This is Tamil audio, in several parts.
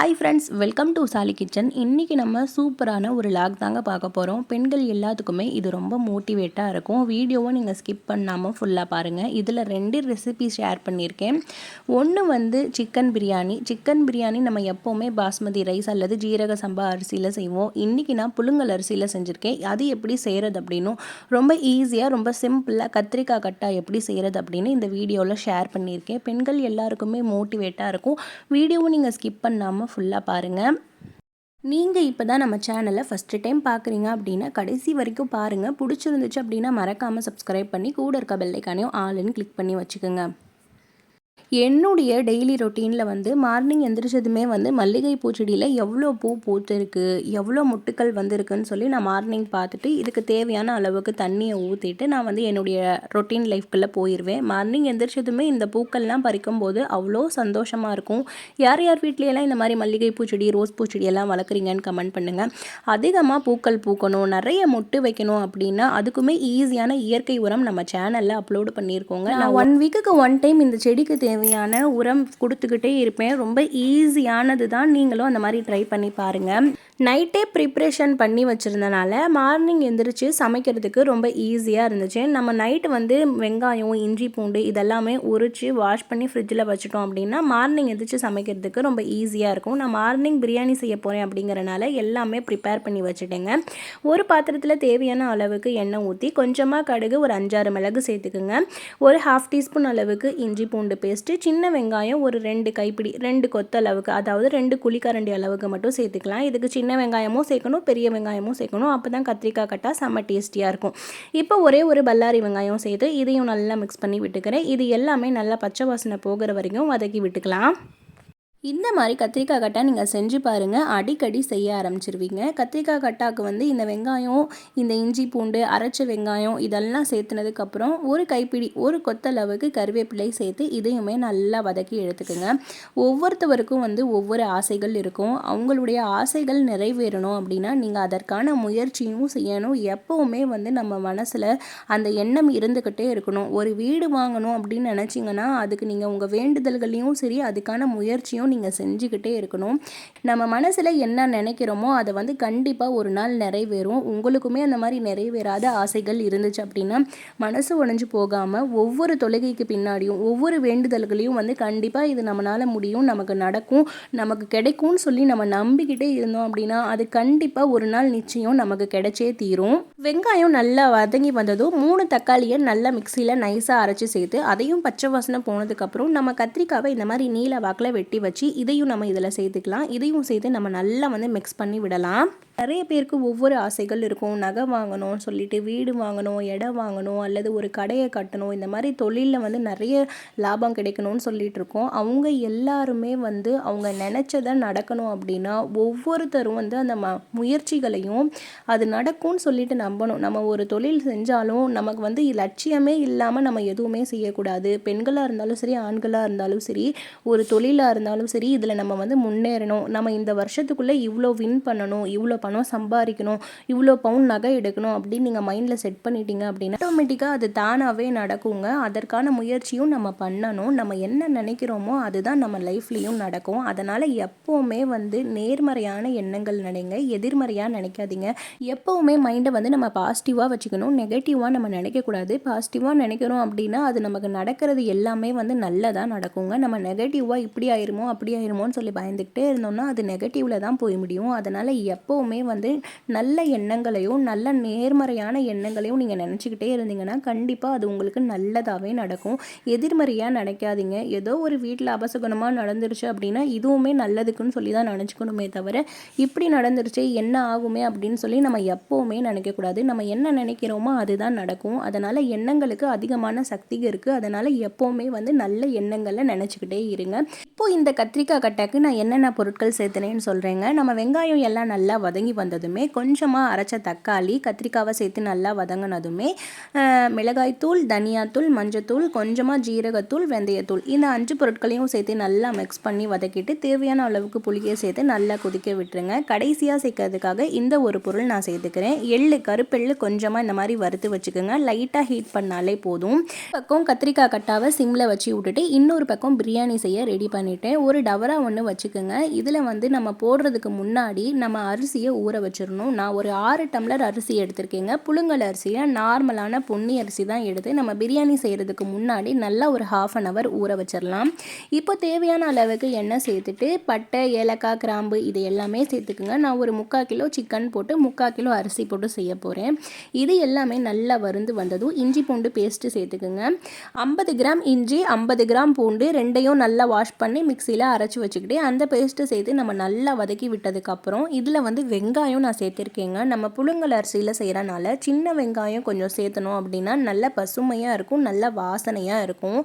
Hi friends welcome to Sali kitchen இன்றைக்கி நம்ம சூப்பரான ஒரு லாக் தாங்க பார்க்க போகிறோம் பெண்கள் எல்லாத்துக்குமே இது ரொம்ப மோட்டிவேட்டாக இருக்கும். வீடியோவும் நீங்கள் ஸ்கிப் பண்ணாமல் ஃபுல்லாக பாருங்கள் இதில் ரெண்டு ரெசிபி ஷேர் பண்ணியிருக்கேன். ஒன்று வந்து சிக்கன் பிரியாணி சிக்கன் பிரியாணி நம்ம எப்போவுமே பாஸ்மதி ரைஸ் அல்லது ஜீரக சம்பா அரிசியில் செய்வோம். இன்றைக்கி நான் புழுங்கல் அரிசியில் செஞ்சுருக்கேன். அது எப்படி செய்கிறது அப்படின்னும் ரொம்ப ஈஸியாக ரொம்ப சிம்பிளாக கத்திரிக்காய் கட்டா எப்படி செய்கிறது அப்படின்னு இந்த வீடியோவில் ஷேர் பண்ணியிருக்கேன். பெண்கள் எல்லாருக்குமே மோட்டிவேட்டாக இருக்கும். வீடியோவும் நீங்கள் ஸ்கிப் பண்ணாமல் ஃபுல்லாக பாருங்கள் நீங்கள் இப்போ தான் நம்ம சேனலை ஃபஸ்ட்டு டைம் பார்க்குறீங்க அப்படின்னா கடைசி வரைக்கும் பாருங்கள் பிடிச்சிருந்துச்சு அப்படின்னா மறக்காமல் சப்ஸ்கிரைப் பண்ணி கூட இருக்க பெல்லைக்கானையும் ஆளுன்னு கிளிக் பண்ணி வச்சுக்கோங்க. என்னுடைய டெய்லி ரொட்டீனில் வந்து மார்னிங் எந்திரிச்சதுமே வந்து மல்லிகை பூச்செடியில் எவ்வளோ பூ பூத்துருக்கு எவ்வளோ முட்டுக்கள் வந்திருக்குன்னு சொல்லி நான் மார்னிங் பார்த்துட்டு இதுக்கு தேவையான அளவுக்கு தண்ணியை ஊற்றிட்டு நான் வந்து என்னுடைய ரொட்டீன் லைஃப்குள்ளே போயிடுவேன் மார்னிங் எந்திரிச்சதுமே இந்த பூக்கள்லாம் பறிக்கும் போது அவ்வளோ சந்தோஷமாக இருக்கும். யார் யார் வீட்லையெல்லாம் இந்த மாதிரி மல்லிகை பூச்செடி ரோஸ் பூச்செடியெல்லாம் வளர்க்குறீங்கன்னு கமெண்ட் பண்ணுங்கள் அதிகமாக பூக்கள் பூக்கணும் நிறைய முட்டு வைக்கணும் அப்படின்னா அதுக்குமே ஈஸியான இயற்கை உரம் நம்ம சேனலில் அப்லோடு பண்ணியிருக்கோங்க. நான் ஒன் வீக்குக்கு ஒன் டைம் இந்த செடிக்கு தேவை தேவையான உரம் கொடுத்துக்கிட்டே இருப்பேன். ரொம்ப ஈஸியானது தான் நீங்களும் அந்த மாதிரி ட்ரை பண்ணி பாருங்கள் நைட்டே ப்ரிப்ரேஷன் பண்ணி வச்சுருந்தனால மார்னிங் எந்திரிச்சு சமைக்கிறதுக்கு ரொம்ப ஈஸியாக இருந்துச்சு. நம்ம நைட்டு வந்து வெங்காயம் இஞ்சி பூண்டு இதெல்லாமே உரித்து வாஷ் பண்ணி ஃப்ரிட்ஜில் வச்சுட்டோம் அப்படின்னா மார்னிங் எந்திரிச்சு சமைக்கிறதுக்கு ரொம்ப ஈஸியாக இருக்கும். நான் மார்னிங் பிரியாணி செய்ய போகிறேன் அப்படிங்கிறனால எல்லாமே ப்ரிப்பேர் பண்ணி வச்சுட்டேங்க. ஒரு பாத்திரத்தில் தேவையான அளவுக்கு எண்ணெய் ஊற்றி கொஞ்சமாக கடுகு ஒரு அஞ்சாறு மிளகு சேர்த்துக்குங்க. ஒரு ஹாஃப் டீஸ்பூன் அளவுக்கு இஞ்சி பூண்டு பேஸ்ட்டு சின்ன வெங்காயம் ஒரு ரெண்டு கைப்பிடி ரெண்டு கொத்த அளவுக்கு அதாவது ரெண்டு குழிக்கரண்டி அளவுக்கு மட்டும் சேர்த்துக்கலாம். இதுக்கு சின்ன சின்ன வெங்காயமும் சேர்க்கணும் பெரிய வெங்காயமும் சேர்க்கணும். அப்போ தான் கத்திரிக்காய் கட்டா செம்ம டேஸ்டியாக இருக்கும். இப்போ ஒரே ஒரு பல்லாரி வெங்காயம் சேர்த்து இதையும் நல்லா மிக்ஸ் பண்ணி விட்டுக்கிறேன். இது எல்லாமே நல்லா பச்சை வாசனை போகிற வரைக்கும் வதக்கி விட்டுக்கலாம். இந்த மாதிரி கத்திரிக்காய் கட்டா நீங்கள் செஞ்சு பாருங்கள் அடிக்கடி செய்ய ஆரம்பிச்சிருவீங்க. கத்திரிக்காய் கட்டாக்கு வந்து இந்த வெங்காயம் இந்த இஞ்சி பூண்டு அரைச்ச வெங்காயம் இதெல்லாம் சேர்த்துனதுக்கப்புறம் ஒரு கைப்பிடி ஒரு கொத்தளவுக்கு கருவேப்பிலை சேர்த்து இதையுமே நல்லா வதக்கி எடுத்துக்கோங்க. ஒவ்வொருத்தவருக்கும் வந்து ஒவ்வொரு ஆசைகள் இருக்கும். அவங்களுடைய ஆசைகள் நிறைவேறணும் அப்படின்னா நீங்கள் அதற்கான முயற்சியும் செய்யணும். எப்போவுமே வந்து நம்ம மனசில் அந்த எண்ணம் இருந்துக்கிட்டே இருக்கணும். ஒரு வீடு வாங்கணும் அப்படின்னு நினச்சிங்கன்னா அதுக்கு நீங்கள் உங்கள் வேண்டுதல்களையும் சரி அதுக்கான முயற்சியும் நீங்கள் செஞ்சுக்கிட்டே இருக்கணும். நம்ம மனசில் என்ன நினைக்கிறோமோ அதை வந்து கண்டிப்பாக ஒரு நாள் நிறைவேறும். உங்களுக்குமே அந்த மாதிரி நிறைவேறாத ஆசைகள் இருந்துச்சு அப்படின்னா மனசு உடஞ்சி போகாமல் ஒவ்வொரு தொழுகைக்கு பின்னாடியும் ஒவ்வொரு வேண்டுதல்களையும் வந்து கண்டிப்பாக இது நம்மளால் முடியும் நமக்கு நடக்கும் நமக்கு கிடைக்கும்னு சொல்லி நம்ம நம்பிக்கிட்டே இருந்தோம் அப்படின்னா அது கண்டிப்பாக ஒரு நாள் நிச்சயம் நமக்கு கிடைச்சே தீரும். வெங்காயம் நல்லா வதங்கி வந்ததும் மூணு தக்காளியை நல்லா மிக்சியில் நைஸாக அரைச்சி சேர்த்து அதையும் பச்சை வாசனை போனதுக்கப்புறம் நம்ம கத்திரிக்காவை இந்த மாதிரி நீல வாக்கில் வெட்டி வச்சு வச்சு இதையும் நம்ம இதில் சேர்த்துக்கலாம். இதையும் சேர்த்து நம்ம நல்லா வந்து மிக்ஸ் பண்ணி விடலாம். நிறைய பேருக்கு ஒவ்வொரு ஆசைகள் இருக்கும். நகை வாங்கணும்னு சொல்லிட்டு வீடு வாங்கணும் இடம் வாங்கணும் அல்லது ஒரு கடையை கட்டணும். இந்த மாதிரி தொழிலில் வந்து நிறைய லாபம் கிடைக்கணும்னு சொல்லிட்டு இருக்கோம். அவங்க எல்லாருமே வந்து அவங்க நினச்சதை நடக்கணும் அப்படின்னா ஒவ்வொருத்தரும் வந்து அந்த ம முயற்சிகளையும் அது நடக்கும்னு சொல்லிட்டு நம்பணும். நம்ம ஒரு தொழில் செஞ்சாலும் நமக்கு வந்து லட்சியமே இல்லாமல் நம்ம எதுவுமே செய்யக்கூடாது. பெண்களாக இருந்தாலும் சரி ஆண்களாக இருந்தாலும் சரி ஒரு தொழிலாக இருந்தாலும் சரி இதில் நம்ம வந்து முன்னேறணும். நம்ம இந்த வருஷத்துக்குள்ளே இவ்வளோ வின் பண்ணணும் இவ்வளோ பணம் சம்பாதிக்கணும் இவ்வளோ பவுன் நகை எடுக்கணும் அப்படின்னு நீங்கள் மைண்டில் செட் பண்ணிட்டீங்க அப்படின்னா ஆட்டோமேட்டிக்காக அது தானாகவே நடக்குங்க. அதற்கான முயற்சியும் நம்ம பண்ணணும். நம்ம என்ன நினைக்கிறோமோ அதுதான் நம்ம லைஃப்லேயும் நடக்கும். அதனால் எப்போவுமே வந்து நேர்மறையான எண்ணங்கள் நினைங்க. எதிர்மறையாக நினைக்காதீங்க. எப்போவுமே மைண்டை வந்து நம்ம பாசிட்டிவாக வச்சுக்கணும். நெகட்டிவாக நம்ம நினைக்கக்கூடாது. பாசிட்டிவாக நினைக்கிறோம் அப்படின்னா அது நமக்கு நடக்கிறது எல்லாமே வந்து நல்லதாக நடக்குங்க. நம்ம நெகட்டிவாக இப்படி ஆயிருமோ அப்படி ஆயிருமோன்னு சொல்லி பயந்துக்கிட்டே இருந்தோம்னா அது நெகட்டிவில் தான் போய் முடியும். அதனால் எப்போவுமே வந்து நல்ல எண்ணங்களையும் நல்ல நேர்மறையான எண்ணங்களையும் நீங்கள் நினச்சிக்கிட்டே இருந்தீங்கன்னா கண்டிப்பாக அது உங்களுக்கு நல்லதாகவே நடக்கும். எதிர்மறையாக நினைக்காதீங்க. ஏதோ ஒரு வீட்டில் அபசகுணமாக நடந்துருச்சு அப்படின்னா இதுவுமே நல்லதுக்குன்னு சொல்லி தான் நினச்சிக்கணுமே தவிர இப்படி நடந்துருச்சு என்ன ஆகுமே அப்படின்னு சொல்லி நம்ம எப்போவுமே நினைக்கக்கூடாது நம்ம என்ன நினைக்கிறோமோ அதுதான் நடக்கும். அதனால் எண்ணங்களுக்கு அதிகமான சக்தி இருக்குது அதனால் எப்போவுமே வந்து நல்ல எண்ணங்களை நினச்சிக்கிட்டே இருங்க. இப்போது இந்த கத்திரிக்காய் கட்டாக்கு நான் என்னென்ன பொருட்கள் சேர்த்துனேன்னு சொல்கிறேங்க நம்ம வெங்காயம் எல்லாம் நல்லா வதங்கி வந்ததுமே கொஞ்சமாக அரைச்ச தக்காளி கத்திரிக்காவை சேர்த்து நல்லா வதங்கினதுமே மிளகாய்த்தூள் தனியாத்தூள் மஞ்சத்தூள் கொஞ்சமாக ஜீரகத்தூள் வெந்தயத்தூள் இந்த அஞ்சு பொருட்களையும் சேர்த்து நல்லா மிக்ஸ் பண்ணி வதக்கிட்டு தேவையான அளவுக்கு புளியை சேர்த்து நல்லா கொதிக்க விட்டுருங்க. கடைசியாக சேர்க்கறதுக்காக இந்த ஒரு பொருள் நான் சேர்த்துக்கிறேன். எள்ளு கருப்பெள்ளு கொஞ்சமாக இந்த மாதிரி வறுத்து வச்சுக்கோங்க. லைட்டாக ஹீட் பண்ணாலே போதும். பக்கம் கத்திரிக்காய் கட்டாவை சிம்மில் வச்சு விட்டுட்டு இன்னொரு பக்கம் பிரியாணி செய்ய ரெடி பண்ணிட்டேன். ஒரு டவரா ஒன்று வச்சுக்கோங்க. இதில் வந்து நம்ம போடுறதுக்கு முன்னாடி நம்ம அரிசியை ஊற வச்சிடணும். நான் ஒரு ஆறு டம்ளர் அரிசி எடுத்திருக்கேங்க. புழுங்கல் அரிசியை நார்மலான பொன்னி அரிசி தான் எடுத்து நம்ம பிரியாணி செய்கிறதுக்கு முன்னாடி நல்லா ஒரு ஹாஃப் அன் ஹவர் ஊற வச்சிடலாம். இப்போ தேவையான அளவுக்கு எண்ணெய் சேர்த்துட்டு பட்டை ஏலக்காய் கிராம்பு இது எல்லாமே சேர்த்துக்குங்க. நான் ஒரு முக்கால் கிலோ சிக்கன் போட்டு முக்கால் கிலோ அரிசி போட்டு செய்ய போகிறேன் இது எல்லாமே நல்லா வருந்து வந்ததும் இஞ்சி பூண்டு பேஸ்ட்டு சேர்த்துக்குங்க. ஐம்பது கிராம் இஞ்சி ஐம்பது கிராம் பூண்டு ரெண்டையும் நல்லா வாஷ் பண்ணி மிக்சியில் அரைச்சி வச்சுக்கிட்டு அந்த பேஸ்ட்டு சேர்த்து நம்ம நல்லா வதக்கி விட்டதுக்கப்புறம் இதில் வந்து வெங்காயம் நான் சேர்த்துருக்கேங்க. நம்ம புழுங்கல் அரிசியில் செய்கிறனால சின்ன வெங்காயம் கொஞ்சம் சேர்த்தணும் அப்படின்னா நல்ல பசுமையாக இருக்கும் நல்ல வாசனையாக இருக்கும்.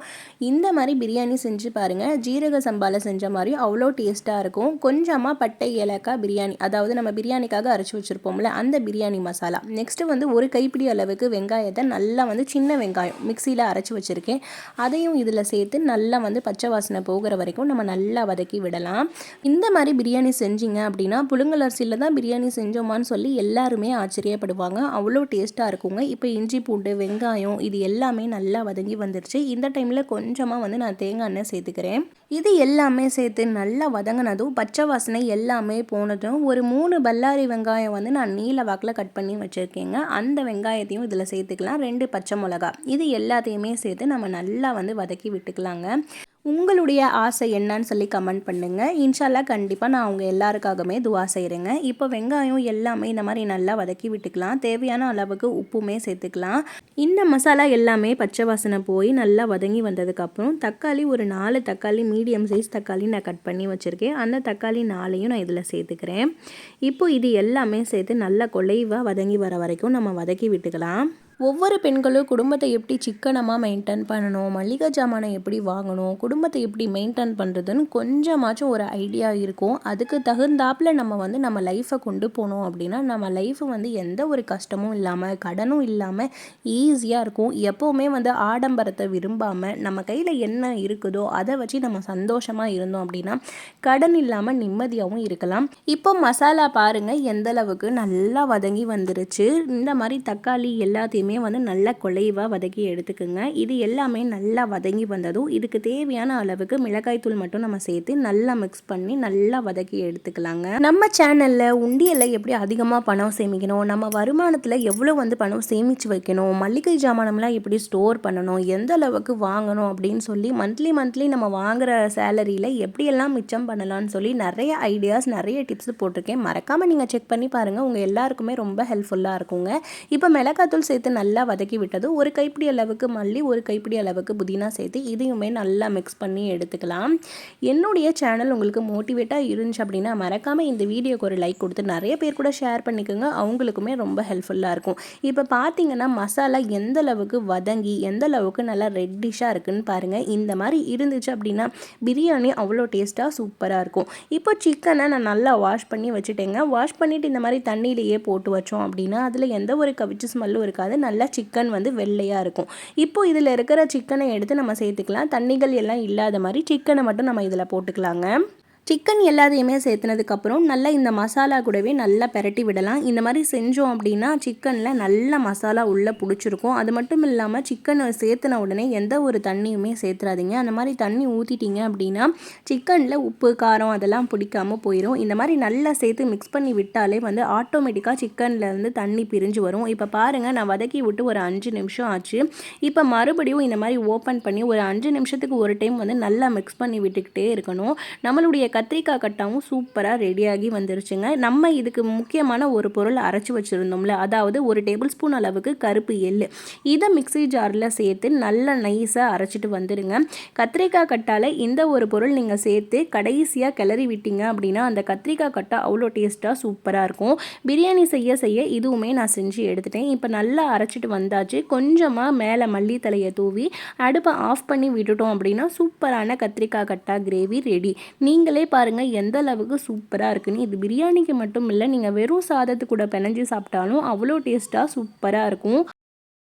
இந்த மாதிரி பிரியாணி செஞ்சு பாருங்கள் ஜீரக சம்பாவில் செஞ்ச மாதிரி அவ்வளோ டேஸ்ட்டாக இருக்கும். கொஞ்சமாக பட்டை ஏலக்காய் பிரியாணி அதாவது நம்ம பிரியாணிக்காக அரைச்சி வச்சுருப்போம்ல அந்த பிரியாணி மசாலா. நெக்ஸ்ட்டு வந்து ஒரு கைப்பிடி அளவுக்கு வெங்காயத்தை நல்லா வந்து சின்ன வெங்காயம் மிக்சியில் அரைச்சி வச்சுருக்கேன். அதையும் இதில் சேர்த்து நல்லா வந்து பச்சை வாசனை போகிற வரைக்கும் நம்ம நல்லா வதக்கி விடலாம். இந்த மாதிரி பிரியாணி செஞ்சீங்க அப்படின்னா புழுங்கல் அரிசியில் தான் பிரியாணி செஞ்சோமான்னு சொல்லி எல்லாருமே ஆச்சரியப்படுவாங்க. அவ்வளோ டேஸ்ட்டாக இருக்குங்க. இப்போ இஞ்சி பூண்டு வெங்காயம் இது எல்லாமே நல்லா வதங்கி வந்துருச்சு. இந்த டைமில் கொஞ்சமாக வந்து நான் தேங்காய் எண்ணெய் சேர்த்துக்கிறேன். இது எல்லாமே சேர்த்து நல்லா வதங்கினதும் பச்சை வாசனை எல்லாமே போனதும் ஒரு மூணு பல்லாரி வெங்காயம் வந்து நான் நீல வாக்கில் கட் பண்ணி வச்சுருக்கேங்க. அந்த வெங்காயத்தையும் இதில் சேர்த்துக்கலாம். ரெண்டு பச்சை மிளகா. இது எல்லாத்தையுமே சேர்த்து நம்ம நல்லா வந்து வதக்கி விட்டுக்கலாங்க. உங்களுடைய ஆசை என்னன்னு சொல்லி கமெண்ட் பண்ணுங்கள் இன்ஷால்லா கண்டிப்பாக நான் அவங்க எல்லாருக்காகவுமே துவா செய்கிறேங்க இப்போ வெங்காயம் எல்லாமே இந்த மாதிரி நல்லா வதக்கி விட்டுக்கலாம். தேவையான அளவுக்கு உப்புமே சேர்த்துக்கலாம். இந்த மசாலா எல்லாமே பச்சை வாசனை போய் நல்லா வதங்கி வந்ததுக்கப்புறம் தக்காளி ஒரு நாலு தக்காளி மீடியம் சைஸ் தக்காளி நான் கட் பண்ணி வச்சுருக்கேன். அந்த தக்காளி நாளையும் நான் இதில் சேர்த்துக்கிறேன். இப்போ இது எல்லாமே சேர்த்து நல்லா கொலைவாக வதங்கி வர வரைக்கும் நம்ம வதக்கி விட்டுக்கலாம். ஒவ்வொரு பெண்களும் குடும்பத்தை எப்படி சிக்கனமாக மெயின்டைன் பண்ணணும்? மளிகை ஜாமானை எப்படி வாங்கணும்? குடும்பத்தை எப்படி மெயின்டைன் பண்ணுறதுன்னு கொஞ்சமாச்சும் ஒரு ஐடியா இருக்கும். அதுக்கு தகுந்தாப்பில் நம்ம வந்து நம்ம லைஃப்பை கொண்டு போனோம் அப்படின்னா நம்ம லைஃப்பை வந்து எந்த ஒரு கஷ்டமும் இல்லாமல் கடனும் இல்லாமல் ஈஸியாக இருக்கும். எப்போவுமே வந்து ஆடம்பரத்தை விரும்பாமல் நம்ம கையில் என்ன இருக்குதோ அதை வச்சு நம்ம சந்தோஷமாக இருந்தோம் அப்படின்னா கடன் இல்லாமல் நிம்மதியாகவும் இருக்கலாம். இப்போ மசாலா பாருங்கள் எந்தளவுக்கு நல்லா வதங்கி வந்துருச்சு. இந்த மாதிரி தக்காளி எல்லாத்தையும் எல்லாத்தையுமே வந்து நல்லா குலைவாக வதக்கி எடுத்துக்கோங்க. இது எல்லாமே நல்லா வதங்கி வந்ததும் இதுக்கு தேவையான அளவுக்கு மிளகாய் தூள் மட்டும் நம்ம சேர்த்து நல்லா மிக்ஸ் பண்ணி நல்லா வதக்கி எடுத்துக்கலாங்க. நம்ம சேனலில் உண்டியலில் எப்படி அதிகமாக பணம் சேமிக்கணும் நம்ம வருமானத்தில் எவ்வளோ வந்து பணம் சேமித்து வைக்கணும் மல்லிகை ஜாமானம்லாம் எப்படி ஸ்டோர் பண்ணணும் எந்த அளவுக்கு வாங்கணும் அப்படின்னு சொல்லி மந்த்லி மந்த்லி நம்ம வாங்குற சேலரியில் எப்படியெல்லாம் மிச்சம் பண்ணலாம்னு சொல்லி நிறைய ஐடியாஸ் நிறைய டிப்ஸ் போட்டிருக்கேன். மறக்காமல் நீங்கள் செக் பண்ணி பாருங்கள் உங்கள் எல்லாருக்குமே ரொம்ப ஹெல்ப்ஃபுல்லாக இருக்குங்க. இப்போ மிளகாத்தூள் சேர்த்து நல்லா வதக்கி விட்டது ஒரு கைப்பிடி அளவுக்கு மல்லி ஒரு கைப்பிடி அளவுக்கு புதினா சேர்த்து இதையுமே நல்லா மிக்ஸ் பண்ணி எடுத்துக்கலாம். என்னுடைய சேனல் உங்களுக்கு மோட்டிவேட்டாக இருந்துச்சு அப்படின்னா மறக்காமல் இந்த வீடியோக்கு ஒரு லைக் கொடுத்து நிறைய பேர் கூட ஷேர் பண்ணிக்கோங்க. அவங்களுக்குமே ரொம்ப ஹெல்ப்ஃபுல்லாக இருக்கும். இப்போ பார்த்தீங்கன்னா மசாலா எந்த அளவுக்கு வதங்கி எந்த அளவுக்கு நல்லா ரெட்டிஷாக இருக்குன்னு பாருங்கள் இந்த மாதிரி இருந்துச்சு அப்படின்னா பிரியாணி அவ்வளோ டேஸ்ட்டாக சூப்பராக இருக்கும். இப்போ சிக்கனை நான் நல்லா வாஷ் பண்ணி வச்சுட்டேங்க. வாஷ் பண்ணிவிட்டு இந்த மாதிரி தண்ணியிலேயே போட்டு வச்சோம் அப்படின்னா அதில் எந்த ஒரு கவிச்சு ஸ்மெல்லும் இருக்காது. நல்லா சிக்கன் வந்து வெள்ளையாக இருக்கும். இப்போது இதில் இருக்கிற சிக்கனை எடுத்து நம்ம சேர்த்துக்கலாம். தண்ணிகள் எல்லாம் இல்லாத மாதிரி சிக்கனை மட்டும் நம்ம இதில் போட்டுக்கலாங்க. சிக்கன் எல்லாத்தையுமே சேர்த்துனதுக்கப்புறம் நல்லா இந்த மசாலா கூடவே நல்லா பெரட்டி விடலாம். இந்த மாதிரி செஞ்சோம் அப்படின்னா சிக்கனில் நல்ல மசாலா உள்ளே பிடிச்சிருக்கும். அது மட்டும் இல்லாமல் சிக்கனை சேர்த்துன உடனே எந்த ஒரு தண்ணியுமே சேர்த்துறாதீங்க. அந்த மாதிரி தண்ணி ஊற்றிட்டீங்க அப்படின்னா சிக்கனில் உப்பு காரம் அதெல்லாம் பிடிக்காமல் போயிடும் இந்த மாதிரி நல்லா சேர்த்து மிக்ஸ் பண்ணி விட்டாலே வந்து ஆட்டோமேட்டிக்காக சிக்கனில் இருந்து தண்ணி பிரிஞ்சு வரும். இப்போ பாருங்கள் நான் வதக்கி விட்டு ஒரு அஞ்சு நிமிஷம் ஆச்சு. இப்போ மறுபடியும் இந்த மாதிரி ஓப்பன் பண்ணி ஒரு அஞ்சு நிமிஷத்துக்கு ஒரு டைம் வந்து நல்லா மிக்ஸ் பண்ணி விட்டுக்கிட்டே இருக்கணும். நம்மளுடைய கத்திரிக்காய் கட்டாவும் சூப்பராக ரெடியாகி வந்துருச்சுங்க. நம்ம இதுக்கு முக்கியமான ஒரு பொருள் அரைச்சி வச்சுருந்தோம்ல அதாவது ஒரு டேபிள் ஸ்பூன் அளவுக்கு கருப்பு எள். இதை மிக்சி ஜாரில் சேர்த்து நல்லா நைஸாக அரைச்சிட்டு வந்துடுங்க கத்திரிக்காய் கட்டால் இந்த ஒரு பொருள் நீங்கள் சேர்த்து கடைசியாக கிளறி விட்டீங்க அப்படின்னா அந்த கத்திரிக்காய் கட்டா அவ்வளோ டேஸ்ட்டாக சூப்பராக இருக்கும். பிரியாணி செய்ய செய்ய இதுவுமே நான் செஞ்சு எடுத்துட்டேன். இப்போ நல்லா அரைச்சிட்டு வந்தாச்சு. கொஞ்சமாக மேலே மல்லித்தலையை தூவி அடுப்பை ஆஃப் பண்ணி விட்டுட்டோம் அப்படின்னா சூப்பரான கத்திரிக்காய் கட்டா கிரேவி ரெடி. நீங்களே பாருங்கள் எந்த அளவுக்கு சூப்பராக இருக்குன்னு. இது பிரியாணிக்கு மட்டும் இல்லை நீங்கள் வெறும் சாதத்து கூட பிணைஞ்சு சாப்பிட்டாலும் அவ்வளோ டேஸ்ட்டாக சூப்பராக இருக்கும்.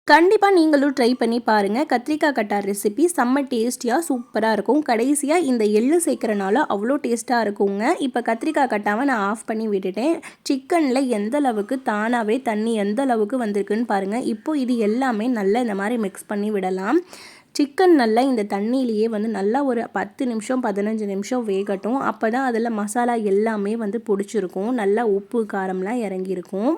கண்டிப்பாக நீங்களும் ட்ரை பண்ணி பாருங்கள் கத்திரிக்காய் கட்டார் ரெசிபி செம்ம டேஸ்டியாக சூப்பராக இருக்கும். கடைசியாக இந்த எள்ளு சேர்க்குறனால அவ்வளோ டேஸ்ட்டாக இருக்குங்க. இப்போ கத்திரிக்காய் கட்டாவை நான் ஆஃப் பண்ணி விட்டுட்டேன். சிக்கனில் எந்த அளவுக்கு தானாகவே தண்ணி எந்த அளவுக்கு வந்திருக்குன்னு பாருங்கள் இப்போது இது எல்லாமே நல்லா இந்த மாதிரி மிக்ஸ் பண்ணி விடலாம். சிக்கன் நல்லா இந்த தண்ணியிலேயே வந்து நல்லா ஒரு பத்து நிமிஷம் பதினஞ்சு நிமிஷம் வேகட்டும். அப்போ தான் அதில் மசாலா எல்லாமே வந்து பிடிச்சிருக்கும். நல்லா உப்பு காரம்லாம் இறங்கியிருக்கும்.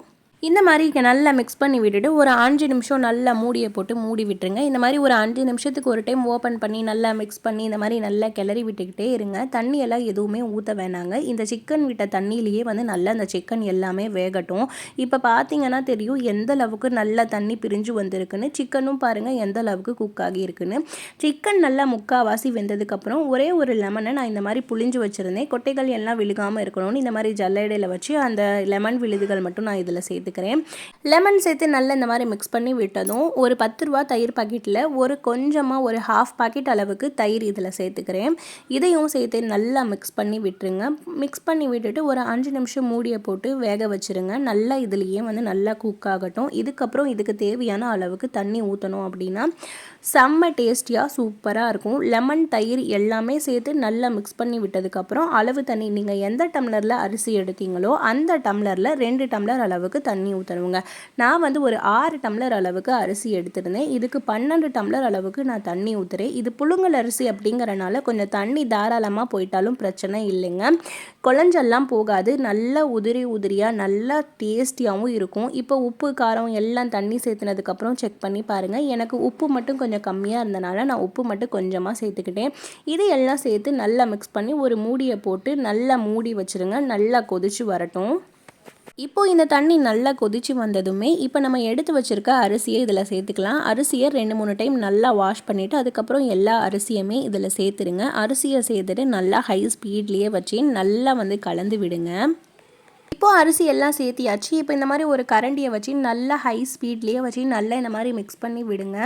இந்த மாதிரி நல்லா மிக்ஸ் பண்ணி விட்டுட்டு ஒரு அஞ்சு நிமிஷம் நல்லா மூடியை போட்டு மூடி விட்டுருங்க. இந்த மாதிரி ஒரு அஞ்சு நிமிஷத்துக்கு ஒரு டைம் ஓப்பன் பண்ணி நல்லா மிக்ஸ் பண்ணி இந்த மாதிரி நல்லா கிளறி விட்டுக்கிட்டே இருங்க. தண்ணியெல்லாம் எதுவுமே ஊற்ற வேணாங்க. இந்த சிக்கன் விட்ட தண்ணியிலேயே வந்து நல்லா அந்த சிக்கன் எல்லாமே வேகட்டும். இப்போ பார்த்தீங்கன்னா தெரியும் எந்த அளவுக்கு நல்லா தண்ணி பிரிஞ்சு வந்திருக்குன்னு. சிக்கனும் பாருங்கள் எந்த அளவுக்கு குக் ஆகி இருக்குன்னு சிக்கன் நல்லா முக்கால்வாசி வெந்ததுக்கப்புறம் ஒரே ஒரு லெமனை நான் இந்த மாதிரி புளிஞ்சு வச்சுருந்தேன். கொட்டைகள் எல்லாம் விழுகாமல் இருக்கணும்னு இந்த மாதிரி ஜல்லடையில் வச்சு அந்த லெமன் விழுதுகள் மட்டும் நான் இதில் சேர்த்து சேர்த்துக்கிறேன் லெமன் சேர்த்து நல்லா இந்த மாதிரி மிக்ஸ் பண்ணி விட்டதும் ஒரு பத்து ரூபா தயிர் பாக்கெட்டில் ஒரு கொஞ்சமாக ஒரு ஹாஃப் பாக்கெட் அளவுக்கு தயிர் இதில் சேர்த்துக்கிறேன். இதையும் சேர்த்து நல்லா மிக்ஸ் பண்ணி விட்டுருங்க. மிக்ஸ் பண்ணி விட்டுட்டு ஒரு அஞ்சு நிமிஷம் மூடியை போட்டு வேக வச்சுருங்க. நல்லா இதுலேயே வந்து நல்லா குக் ஆகட்டும். இதுக்கப்புறம் இதுக்கு தேவையான அளவுக்கு தண்ணி ஊற்றணும் அப்படின்னா செம்ம டேஸ்டியாக சூப்பராக இருக்கும். லெமன் தயிர் எல்லாமே சேர்த்து நல்லா மிக்ஸ் பண்ணி விட்டதுக்கப்புறம் அளவு தண்ணி நீங்கள் எந்த டம்ளரில் அரிசி எடுத்தீங்களோ அந்த டம்ளரில் ரெண்டு டம்ளர் அளவுக்கு தண்ணி தண்ணி ஊற்றணுங்க நான் வந்து ஒரு ஆறு டம்ளர் அளவுக்கு அரிசி எடுத்திருந்தேன். இதுக்கு பன்னெண்டு டம்ளர் அளவுக்கு நான் தண்ணி ஊற்றுறேன் இது புழுங்கல் அரிசி அப்படிங்கிறனால கொஞ்சம் தண்ணி தாராளமாக போயிட்டாலும் பிரச்சனை இல்லைங்க. குழஞ்செல்லாம் போகாது. நல்லா உதிரி உதிரியாக நல்லா டேஸ்டியாகவும் இருக்கும். இப்போ உப்பு காரம் எல்லாம் தண்ணி சேர்த்துனதுக்கப்புறம் செக் பண்ணி பாருங்கள் எனக்கு உப்பு மட்டும் கொஞ்சம் கொஞ்சம் கம்மியாக இருந்தனால நான் உப்பு மட்டும் கொஞ்சமாக சேர்த்துக்கிட்டேன். இது எல்லாம் சேர்த்து நல்லா மிக்ஸ் பண்ணி ஒரு மூடியை போட்டு நல்லா மூடி வச்சுருங்க. நல்லா கொதிச்சு வரட்டும். இப்போ இந்த தண்ணி நல்லா கொதிச்சு வந்ததுமே இப்போ நம்ம எடுத்து வச்சுருக்க அரிசியை இதில் சேர்த்துக்கலாம். அரிசியை ரெண்டு மூணு டைம் நல்லா வாஷ் பண்ணிவிட்டு அதுக்கப்புறம் எல்லா அரிசியுமே இதில் சேர்த்துருங்க அரிசியை சேர்த்துட்டு நல்லா ஹை ஸ்பீட்லேயே வச்சு நல்லா வந்து கலந்து விடுங்க. இப்போது அரிசி எல்லாம் சேர்த்தியாச்சு. இப்போ இந்த மாதிரி ஒரு கரண்டியை வச்சு நல்லா ஹை ஸ்பீட்லேயே வச்சு நல்லா இந்த மாதிரி மிக்ஸ் பண்ணி விடுங்க.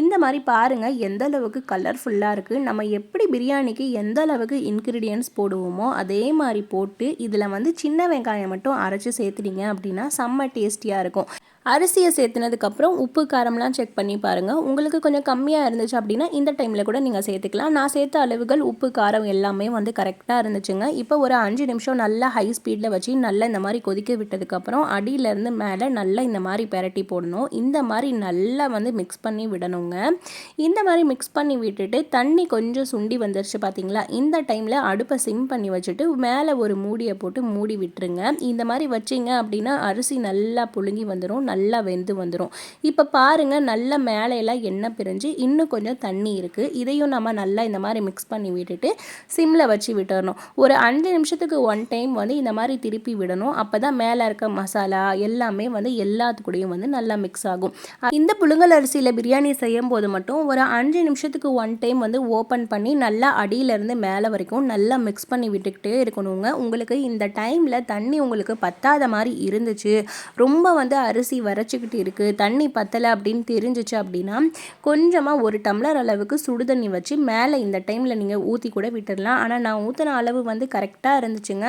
இந்த மாதிரி பாருங்கள் எந்த அளவுக்கு கலர்ஃபுல்லாக இருக்குது நம்ம எப்படி பிரியாணிக்கு எந்த அளவுக்கு இன்க்ரீடியன்ஸ் போடுவோமோ அதே மாதிரி போட்டு இதில் வந்து சின்ன வெங்காயம் மட்டும் அரைச்சி சேர்த்துட்டீங்க அப்படின்னா செம்ம டேஸ்டியாக இருக்கும். அரிசியை சேர்த்துனதுக்கப்புறம் உப்பு காரம்லாம் செக் பண்ணி பாருங்கள் உங்களுக்கு கொஞ்சம் கம்மியாக இருந்துச்சு அப்படின்னா இந்த டைமில் கூட நீங்கள் சேர்த்துக்கலாம். நான் சேர்த்த அளவுகள் உப்பு காரம் எல்லாமே வந்து கரெக்டாக இருந்துச்சுங்க. இப்போ ஒரு அஞ்சு நிமிஷம் நல்லா ஹை ஸ்பீடில் வச்சு நல்லா இந்த மாதிரி கொதிக்க விட்டதுக்கப்புறம் அடியிலேருந்து மேலே நல்லா இந்த மாதிரி பெரட்டி போடணும். இந்த மாதிரி நல்லா வந்து மிக்ஸ் பண்ணி விடணுங்க. இந்த மாதிரி மிக்ஸ் பண்ணி விட்டுட்டு தண்ணி கொஞ்சம் சுண்டி வந்துருச்சு பார்த்தீங்களா இந்த டைமில் அடுப்பை சிம் பண்ணி வச்சுட்டு மேலே ஒரு மூடியை போட்டு மூடி விட்டுருங்க. இந்த மாதிரி வச்சிங்க அப்படின்னா அரிசி நல்லா புழுங்கி வந்துடும் நல்லா நல்லா வெந்து வந்துடும் இப்போ பாருங்கள் நல்ல மேலையெல்லாம் எண்ணெய் பிரிஞ்சு இன்னும் கொஞ்சம் தண்ணி இருக்குது இதையும் நம்ம நல்லா இந்த மாதிரி மிக்ஸ் பண்ணி விட்டுட்டு சிம்மில் வச்சு விட்டுறணும். ஒரு அஞ்சு நிமிஷத்துக்கு ஒன் டைம் வந்து இந்த மாதிரி திருப்பி விடணும். அப்போ தான் மேலே இருக்க மசாலா எல்லாமே வந்து எல்லாத்துக்கூடையும் வந்து நல்லா மிக்ஸ் ஆகும். இந்த புழுங்கல் அரிசியில் பிரியாணி செய்யும் போது மட்டும் ஒரு அஞ்சு நிமிஷத்துக்கு ஒன் டைம் வந்து ஓப்பன் பண்ணி நல்லா அடியிலேருந்து மேலே வரைக்கும் நல்லா மிக்ஸ் பண்ணி விட்டுக்கிட்டே இருக்கணுங்க. உங்களுக்கு இந்த டைமில் தண்ணி உங்களுக்கு பத்தாத மாதிரி இருந்துச்சு. ரொம்ப வந்து அரிசி வரைச்சிக்கிட்டு இருக்குது தண்ணி பத்தலை அப்படின்னு தெரிஞ்சிச்சு அப்படின்னா கொஞ்சமாக ஒரு டம்ளர் அளவுக்கு சுடு தண்ணி வச்சு மேலே இந்த டைமில் நீங்கள் ஊற்றி கூட விட்டுடலாம் ஆனால் நான் ஊற்றின அளவு வந்து கரெக்டாக இருந்துச்சுங்க.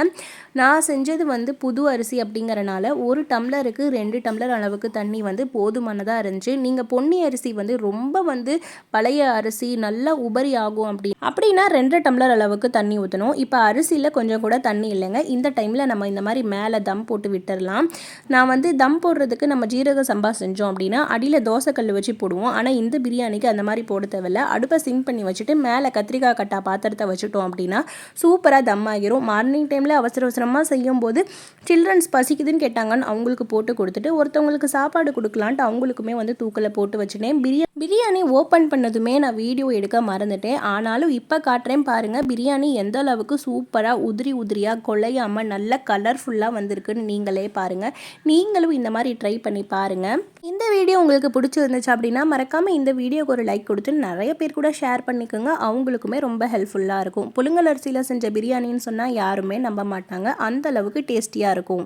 நான் செஞ்சது வந்து புது அரிசி அப்படிங்கிறனால ஒரு டம்ளருக்கு ரெண்டு டம்ளர் அளவுக்கு தண்ணி வந்து போதுமானதாக இருந்துச்சு. நீங்கள் பொன்னி அரிசி வந்து ரொம்ப வந்து பழைய அரிசி நல்லா உபரி ஆகும் அப்படி அப்படின்னா ரெண்டு டம்ளர் அளவுக்கு தண்ணி ஊற்றணும் இப்போ அரிசியில் கொஞ்சம் கூட தண்ணி இல்லைங்க. இந்த டைமில் நம்ம இந்த மாதிரி மேலே தம் போட்டு விட்டுடலாம் நான் வந்து தம் போடுறதுக்கு நம்ம நம்ம ஜீரக சம்பா செஞ்சோம் அப்படின்னா அடியில் தோசைக்கல் வச்சு போடுவோம். ஆனால் இந்த பிரியாணிக்கு அந்த மாதிரி போட தேவையில்ல. அடுப்பை சிங் பண்ணி வச்சுட்டு மேலே கத்திரிக்காய் கட்டா பாத்திரத்தை வச்சுட்டோம் அப்படின்னா சூப்பராக தம் ஆகிரும். மார்னிங் டைமில் அவசர அவசரமாக செய்யும் போது சில்ட்ரன்ஸ் பசிக்குதுன்னு கேட்டாங்கன்னு அவங்களுக்கு போட்டு கொடுத்துட்டு ஒருத்தவங்களுக்கு சாப்பாடு கொடுக்கலான்ட்டு அவங்களுக்குமே வந்து தூக்கில் போட்டு வச்சுட்டேன். பிரியாணி பிரியாணி ஓப்பன் பண்ணதுமே நான் வீடியோ எடுக்க மறந்துட்டேன். ஆனாலும் இப்போ காட்டுறேன் பாருங்கள் பிரியாணி எந்த அளவுக்கு சூப்பராக உதிரி உதிரியாக கொலையாமல் நல்ல கலர்ஃபுல்லாக வந்திருக்குன்னு நீங்களே பாருங்கள் நீங்களும் இந்த மாதிரி ட்ரை பண்ணி பாருங்கள் இந்த வீடியோ உங்களுக்கு பிடிச்சிருந்துச்சு அப்படின்னா மறக்காமல் இந்த வீடியோக்கு ஒரு லைக் கொடுத்து நிறைய பேர் கூட ஷேர் பண்ணிக்கோங்க. அவங்களுக்குமே ரொம்ப ஹெல்ப்ஃபுல்லாக இருக்கும். புழுங்கல் அரிசியில் செஞ்ச பிரியாணின்னு சொன்னால் யாருமே நம்ப மாட்டாங்க. அந்த அளவுக்கு டேஸ்டியாக இருக்கும்.